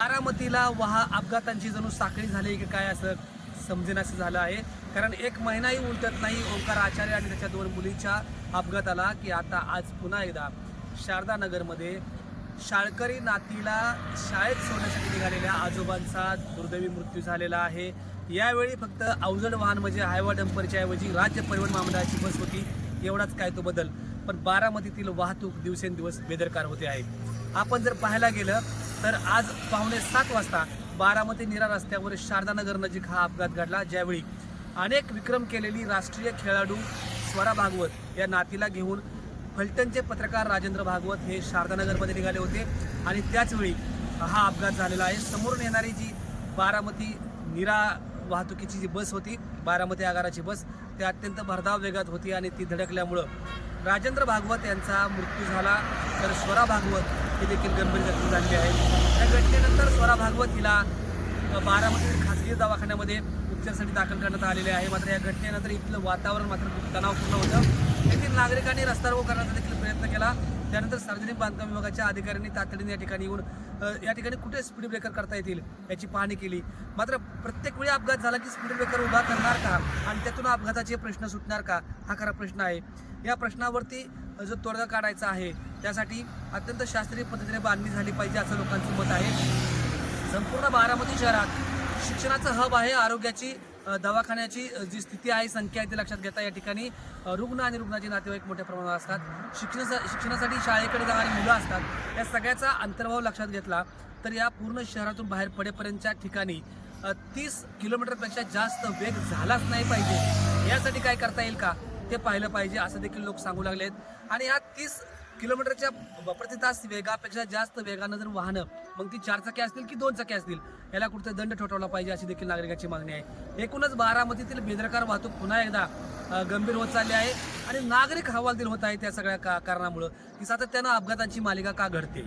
बारामतीला वहा अपघातांची जणू साखळी झाली की काय असं समजेनासं झालं आहे. कारण एक महिनाही उलटत नाही ओंकार आचार्य आणि त्याच्या दोन मुलीच्या अपघाताला की आता आज पुन्हा एकदा शारदा नगरमध्ये शाळकरी नातीला शाळेत सोडण्यासाठी निघालेल्या आजोबांचा दुर्दैवी मृत्यू झालेला आहे. यावेळी फक्त अवजड वाहन म्हणजे हायवा डंपरच्या ऐवजी राज्य परिवहन महामंडळाची बस होती एवढाच काय तो बदल. पण बारामतीतील वाहतूक दिवसेंदिवस बेदरकार होते आहे. आपण जर पाहायला गेलं तर आज पावणे सात वाजता बारामती निरा रस्त्यावर शारदानगर नजीक हा अपघात घडला ज्यावेळी अनेक विक्रम केलेली राष्ट्रीय खेळाडू स्वरा भागवत या नातीला घेऊन फलटणचे पत्रकार राजेंद्र भागवत हे शारदानगरमध्ये निघाले होते. आणि त्याचवेळी हा अपघात झालेला आहे. समोरून येणारी जी बारामती निरा वाहतुकीची जी बस होती बारामती आगाराची बस ती अत्यंत भरधाव वेगात होती आणि ती धडकल्यामुळं राजेंद्र भागवत यांचा मृत्यू झाला. तर स्वरा भागवत ही देखील गंभीर जखमी झालेली आहे या घटनेनंतर स्वरा भागवत हिला बारामती खासगी दवाखान्यामध्ये उपचारासाठी दाखल करण्यात आलेले आहे. मात्र या घटनेनंतर इथलं वातावरण मात्र खूप तणावपूर्ण होतं. येथील नागरिकांनी रस्ता रोको करण्याचा देखील प्रयत्न केला. त्यानंतर सार्वजनिक बांधकाम विभागाच्या अधिकाऱ्यांनी तातडीने या ठिकाणी येऊन या ठिकाणी कुठे स्पीड ब्रेकर करता येतील याची पाहणी केली. मात्र प्रत्येक वेळी अपघात झाला की स्पीड ब्रेकर उभा करणार का? आणि त्यातून अपघाताचे प्रश्न सुटणार का? हा खरा प्रश्न आहे. या प्रश्नावरती जो तोडगा काढायचा आहे त्यासाठी अत्यंत शास्त्रीय पद्धतीने बांधणी झाली पाहिजे असं लोकांचं मत आहे. संपूर्ण बारामती शहरात शिक्षणाचं हब आहे आरोग्याची. दवाखान्याची जी स्थिती आहे संख्या आहे ती लक्षात घेता या ठिकाणी. रुग्ण आणि रुग्णाचे नातेवाईक मोठ्या प्रमाणावर असतात. शिक्षणा शिक्षणासाठी शाळेकडे जाणारी मुलं असतात. या सगळ्याचा अंतर्भाव लक्षात घेतला तर या पूर्ण शहरातून बाहेर पडेपर्यंतच्या ठिकाणी तीस किलोमीटरपेक्षा जास्त वेग झालाच नाही पाहिजे. यासाठी काय करता येईल का? ते पाहिलं पाहिजे असं देखील लोक सांगू लागलेत. आणि या तीस किलोमीटरच्या प्रति तास वेगापेक्षा जास्त वेगानं जर वाहनं मग ती चार चाकी असतील की दोन चाकी असतील याला कुठे दंड ठोठावला पाहिजे अशी देखील नागरिकाची मागणी आहे. एकूणच बारामतीतील बेदरकार वाहतूक पुन्हा एकदा गंभीर होत चालली आहे आणि नागरिक हवालदिल होत आहे त्या सगळ्या का कारणामुळं की सातत्यानं अपघातांची मालिका का घडते?